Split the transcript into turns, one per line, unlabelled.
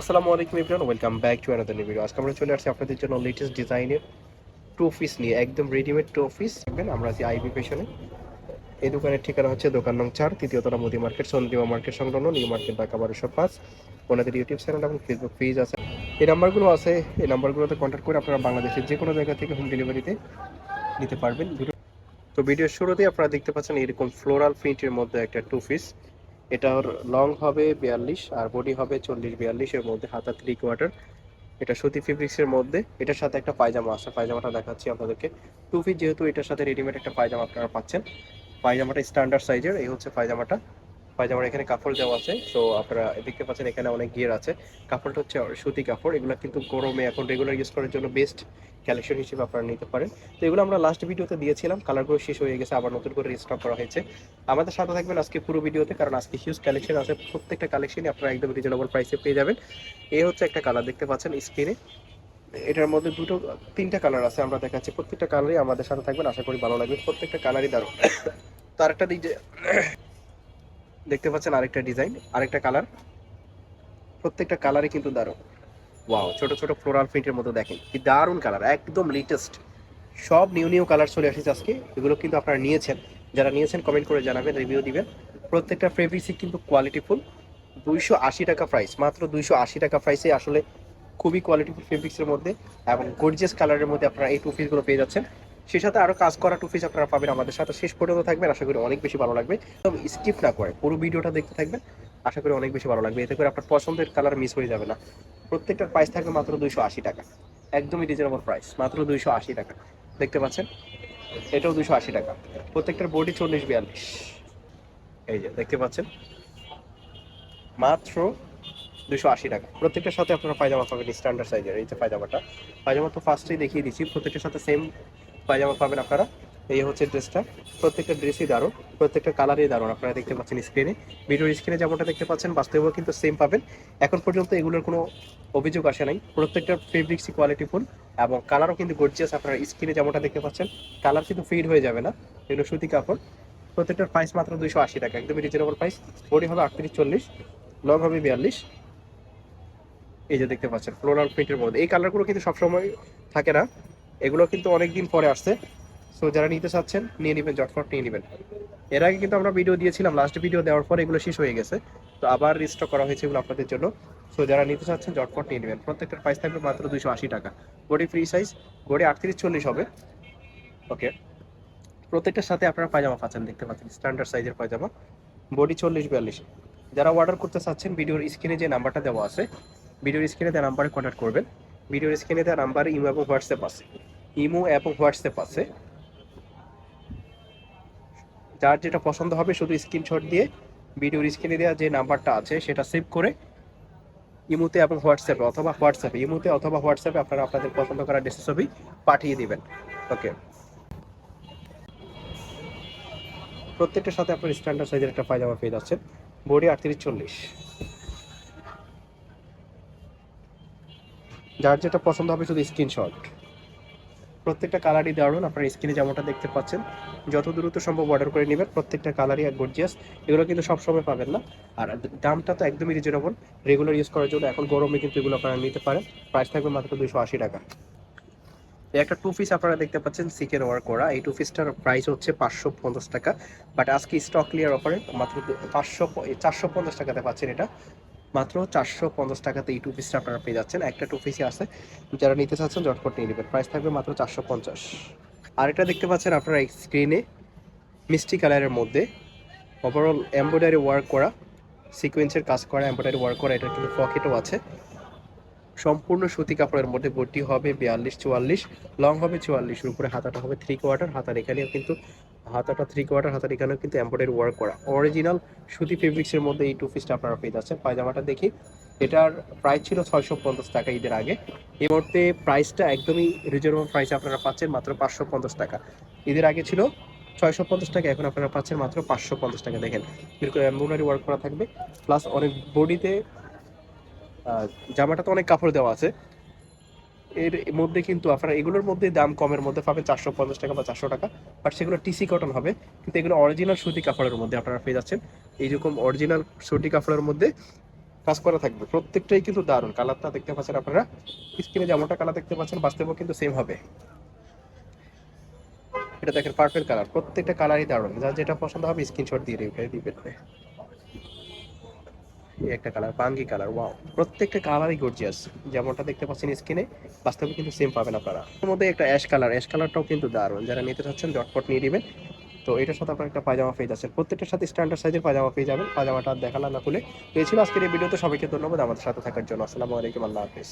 আসসালামু আলাইকুম everyone welcome back to another video আজকে আমরা চলে আসছি আপনাদের জন্য লেটেস্ট ডিজাইনের ট্রফিস নিয়ে, একদম রেডিমেড ট্রফিস দেখবেন, আমরা আছি আইবি পেশনে এই দোকানের ঠিকানা হচ্ছে দোকান নং চার তৃতীয়তলা মোদি মার্কেট, সন্দিমা মার্কেট সংলগ্ন, নিউ মার্কেট, ঢাকা বারোশো পাঁচ। ওনাদের ইউটিউব চ্যানেল এবং ফেসবুক পেজ আছে। এই নাম্বারগুলো আছে, এই নাম্বারগুলোতে কন্ট্যাক্ট করে আপনারা বাংলাদেশের যে কোনো জায়গা থেকে হোম ডেলিভারিতে নিতে পারবেন। তো ভিডিওর শুরুতে আপনারা দেখতে পাচ্ছেন এরকম ফ্লোরাল প্রিন্টের মধ্যে একটা টু পিস এটার লং হবে বিয়াল্লিশ আর বডি হবে চল্লিশ বিয়াল্লিশের মধ্যে হাতা থ্রি কোয়ার্টার এটা সুতি ফেব্রিক্সের মধ্যে। এটার সাথে একটা পায়জামা আছে, পায়জামাটা দেখাচ্ছি আপনাদেরকে। টু ফিট যেহেতু এটার সাথে রেডিমেড একটা পায়জামা আপনারা পাচ্ছেন। পায়জামাটা স্ট্যান্ডার্ড সাইজের এই হচ্ছে পায়জামাটা। পায়জামার এখানে কাপড় দেওয়া আছে। সো আপনারা দেখতে পাচ্ছেন এখানে অনেক গিয়ার আছে। কাপড়টা হচ্ছে সুতি কাপড়। এগুলো কিন্তু গরমে এখন রেগুলার ইউজ করার জন্য বেস্ট কালেকশন হিসেবে আপনারা নিতে পারেন। তো এগুলো আমরা লাস্ট ভিডিওতে দিয়েছিলাম। কালারগুলো শেষ হয়ে গেছে, আবার নতুন করে রিস্টক করা হয়েছে। আমাদের সাথে থাকবেন আজকে পুরো ভিডিওতে কারণ আজকে হিউজ কালেকশন আছে। প্রত্যেকটা কালেকশনই আপনারা একদম রিজনেবল প্রাইসে পেয়ে যাবেন। এই হচ্ছে একটা কালার দেখতে পাচ্ছেন স্ক্রিনে এটার মধ্যে দুটো, তিনটা কালার আছে আমরা দেখাচ্ছি। প্রত্যেকটা কালারই আমাদের সাথে থাকবেন। আশা করি ভালো লাগবে। প্রত্যেকটা কালারই দারুণ। তার একটা দিক যে- দেখতে পাচ্ছেন আরেকটা ডিজাইন, আরেকটা কালার। প্রত্যেকটা কালারই কিন্তু দারুণ। ওয়াও ছোট ছোট ফ্লোরাল প্রিন্টের মতো দেখেন, কি দারুণ কালার, একদম লেটেস্ট সব নিউ নিউ কালার চলে আসছে আজকে, এগুলো কিন্তু আপনারা নিয়েছেন। যারা নিয়েছেন কমেন্ট করে জানাবেন রিভিউ দিবেন। প্রত্যেকটা ফেব্রিক্সই কিন্তু কোয়ালিটিফুল দুইশো আশি টাকা প্রাইস মাত্র দুইশো আশি টাকা প্রাইসে আসলে খুবই কোয়ালিটিফুল ফেব্রিক্সের মধ্যে এবং গর্জিয়াস কালারের মধ্যে আপনারা এই টু পিসগুলো পেয়ে যাচ্ছেন। সেই সাথে আরও কাজ করা টু পিস আপনারা পাবেন আমাদের সাথে। শেষ পর্যন্ত থাকবেন, আশা করি অনেক বেশি ভালো লাগবে। একদম স্কিপ না করে, পুরো ভিডিওটা দেখতে থাকবেন, আশা করি অনেক বেশি ভালো লাগবে। এতে করে আপনার পছন্দের কালার মিস হয়ে যাবে না। প্রত্যেকটার প্রাইস থাকবে মাত্র দুইশো আশি টাকা। একদমই রিজনেবল প্রাইস মাত্র দুইশো আশি টাকা। দেখতে পাচ্ছেন? এটাও দুশো আশি টাকা। প্রত্যেকটার বডি চল্লিশ, বিয়াল্লিশ। এই যে, দেখতে পাচ্ছেন? মাত্র দুশো আশি টাকা। প্রত্যেকটার সাথে আপনারা পায়জামা পাবেন স্ট্যান্ডার্ড সাইজের এই যে পায়জামাটা। পায়জামা তো ফার্স্টেই দেখিয়ে দিচ্ছি, প্রত্যেকটার সাথে সেম পায়জামা পাবেন আপনারা। এই হচ্ছে ড্রেসটা। প্রত্যেকটা ড্রেসই দারুণ, প্রত্যেকটা কালারই দারুণ আপনারা দেখতে পাচ্ছেন স্ক্রিনে ভিডিওর স্ক্রিনে যেমনটা দেখতে পাচ্ছেন, বাস্তবেও কিন্তু সেম পাবেন। এখন পর্যন্ত এগুলোর কোনো অভিযোগ আসে নাই। প্রত্যেকটা ফেব্রিক্সই কোয়ালিটিফুল এবং কালারও কিন্তু গর্জিয়াস আপনারা স্ক্রিনে যেমনটা দেখতে পাচ্ছেন কালার কিন্তু ফিড হয়ে যাবে না। এগুলো সুতি কাপড়। প্রত্যেকটার প্রাইস মাত্র দুইশো আশি টাকা, একদমই রিজনেবল প্রাইস বডি হবে আটত্রিশ চল্লিশ লং হবে বিয়াল্লিশ। এই যে দেখতে পাচ্ছেন ফ্লোরাল প্রিন্টের মধ্যে। এই কালারগুলো কিন্তু সবসময় থাকে না। এগুলো কিন্তু অনেক দিন পরে আসছে। সো যারা নিতে চাচ্ছেন, নিয়ে নেবেন জটফট নিয়ে নেবেন। এর আগে কিন্তু আমরা ভিডিও দিয়েছিলাম লাস্ট ভিডিও দেওয়ার পর এগুলো শেষ হয়ে গেছে। তো আবার রিস্টক করা হয়েছে এগুলো আপনাদের জন্য। সো যারা নিতে চাচ্ছেন জটফট নিয়ে নেবেন। প্রত্যেকটার প্রাইস থাকবে মাত্র দুশো আশি টাকা। বডি ফ্রি সাইজ বডি আটত্রিশ চল্লিশ হবে। ওকে প্রত্যেকটার সাথে আপনারা পায়জামা পাচ্ছেন, দেখতে পাচ্ছেন স্ট্যান্ডার্ড সাইজের পায়জামা। বডি চল্লিশ বিয়াল্লিশ। যারা অর্ডার করতে চাচ্ছেন ভিডিওর স্ক্রিনে যে নাম্বারটা দেওয়া আছে ভিডিওর স্ক্রিনে দেওয়া নাম্বারে কন্ট্যাক্ট করবেন। ভিডিওর স্ক্রিনে দেওয়া নাম্বার ইমো এবং হোয়াটসঅ্যাপ আছে। ইমো এবং হোয়াটসঅ্যাপ আছে। যার যেটা পছন্দ হবে শুধু স্ক্রিনশট দিয়ে ভিডিওর স্ক্রিনে দেওয়া যে নাম্বারটা আছে সেটা সেভ করে ইমোতে এবং হোয়াটসঅ্যাপে অথবা হোয়াটসঅ্যাপে, ইমোতে অথবা হোয়াটসঅ্যাপে আপনারা আপনাদের পছন্দ করা ড্রেসের ছবি পাঠিয়ে দিবেন। ওকে। প্রত্যেকটার সাথে আপনার স্ট্যান্ডার্ড সাইজের একটা পায়জামা পেয়ে যাচ্ছেন। বডি আটত্রিশ চল্লিশ। যার যেটা পছন্দ হবে শুধু স্ক্রিনশট প্রত্যেকটা কালারই দারুণ, আপনার স্ক্রিনে যেমনটা দেখতে পাচ্ছেন, যত দ্রুত সম্ভব অর্ডার করে নেবেন, প্রত্যেকটা কালারই এক গর্জিয়াস এগুলো কিন্তু সবসময় পাবেন না। আর দামটা তো একদমই রিজনেবল রেগুলার ইউজ করার জন্য এখন গরমে কিন্তু এগুলো আপনারা নিতে পারেন প্রাইস থাকবে মাত্র দুশো আশি টাকা। একটা টু পিস আপনারা দেখতে পাচ্ছেন সিকেন ওয়ার করা, এই টু পিসটার প্রাইস হচ্ছে পাঁচশো পঞ্চাশ টাকা বাট আজকে স্টক ক্লিয়ার অফারে মাত্র পাঁচশো, চারশো পঞ্চাশ টাকাতে পাচ্ছেন এটা। মাত্র চারশো পঞ্চাশ টাকাতে এই টু পিসটা আপনারা পেয়ে যাচ্ছেন। একটা টু পিসই আছে। যারা নিতে চাচ্ছেন জটপট নিয়ে নেবেন। প্রাইস থাকবে মাত্র চারশো পঞ্চাশ। আরেকটা দেখতে পাচ্ছেন আপনারা স্ক্রিনে মিষ্টি কালারের মধ্যে। ওভারঅল এমব্রয়ডারি ওয়ার্ক করা সিকোয়েন্সের কাজ করা এমব্রয়ডারি ওয়ার্ক করা এটা কিন্তু পকেটও আছে। সম্পূর্ণ সুতি কাপড়ের মধ্যে বটি হবে বিয়াল্লিশ, চুয়াল্লিশ লং হবে চুয়াল্লিশের উপরে, হাতাটা হবে থ্রি কোয়ার্টার হাতার এখানেও কিন্তু হাতাটা থ্রি কোয়ার্টার হাতার এখানেও কিন্তু এমব্রয়ডারি ওয়ার্ক করা। অরিজিনাল সুতি ফেব্রিক্সের মধ্যে এই টু পিসটা আপনারা পেয়ে যাচ্ছেন। পায়জামাটা দেখি, এটার প্রাইস ছিল ছয়শো পঞ্চাশ টাকা ঈদের আগে। এই মুহূর্তে প্রাইসটা একদমই রিজনেবল প্রাইসে আপনারা পাচ্ছেন, মাত্র পাঁচশো পঞ্চাশ টাকা। ঈদের আগে ছিল ছয়শো পঞ্চাশ টাকা, এখন আপনারা পাচ্ছেন মাত্র পাঁচশো পঞ্চাশ টাকা। দেখেন, এরকম এমব্রয়ডারি ওয়ার্ক করা থাকবে। প্লাস অনেক বডিতে জামাটা তো অনেক কাপড় দেওয়া আছে। এর মধ্যে কিন্তু আপনারা এগুলোর মধ্যে দাম কমের মধ্যে পাবেন চারশো পঞ্চাশ টাকা বা চারশো টাকা বাট সেগুলো টিসি কটন হবে। কিন্তু এগুলো অরিজিনাল সুতি কাপড়ের মধ্যে আপনারা পেয়ে যাচ্ছেন। এইরকম অরিজিনাল সুতি কাপড়ের মধ্যে কাজ করা থাকবে। প্রত্যেকটাই কিন্তু দারুণ। কালারটা দেখতে পাচ্ছেন আপনারা। স্ক্রিনে যেমনটা কালার দেখতে পাচ্ছেন, বাস্তবেও কিন্তু সেম হবে। এটা দেখেন পারফেক্ট কালার প্রত্যেকটা কালারই দারুণ। যার যেটা পছন্দ হবে স্ক্রিনশট দিয়ে রেখে দিবেন। একটা কালার বাঙ্গি কালার ওয়াও প্রত্যেকটা কালারই গর্জিয়াস যেমনটা দেখতে পাচ্ছেন স্কিনে বাস্তবে কিন্তু সেম পাবেন আপনারা। এর মধ্যে একটা অ্যাশ কালার অ্যাশ কালারটাও কিন্তু দারুণ। যারা নিতে চাচ্ছেন জটপট নিয়ে নেবেন। তো এটার সাথে আপনার একটা পায়জামা পেয়ে যাচ্ছেন প্রত্যেকটার সাথে স্ট্যান্ডার্ড সাইজের পায়জামা পেয়ে যাবেন। পাজামাটা আর দেখালাম না খুলে। পেয়েছিল আজকের এই ভিডিওতে সবাইকে ধন্যবাদ আমাদের সাথে থাকার জন্য। আসসালামু আলাইকুম, আল্লাহ হাফিজ।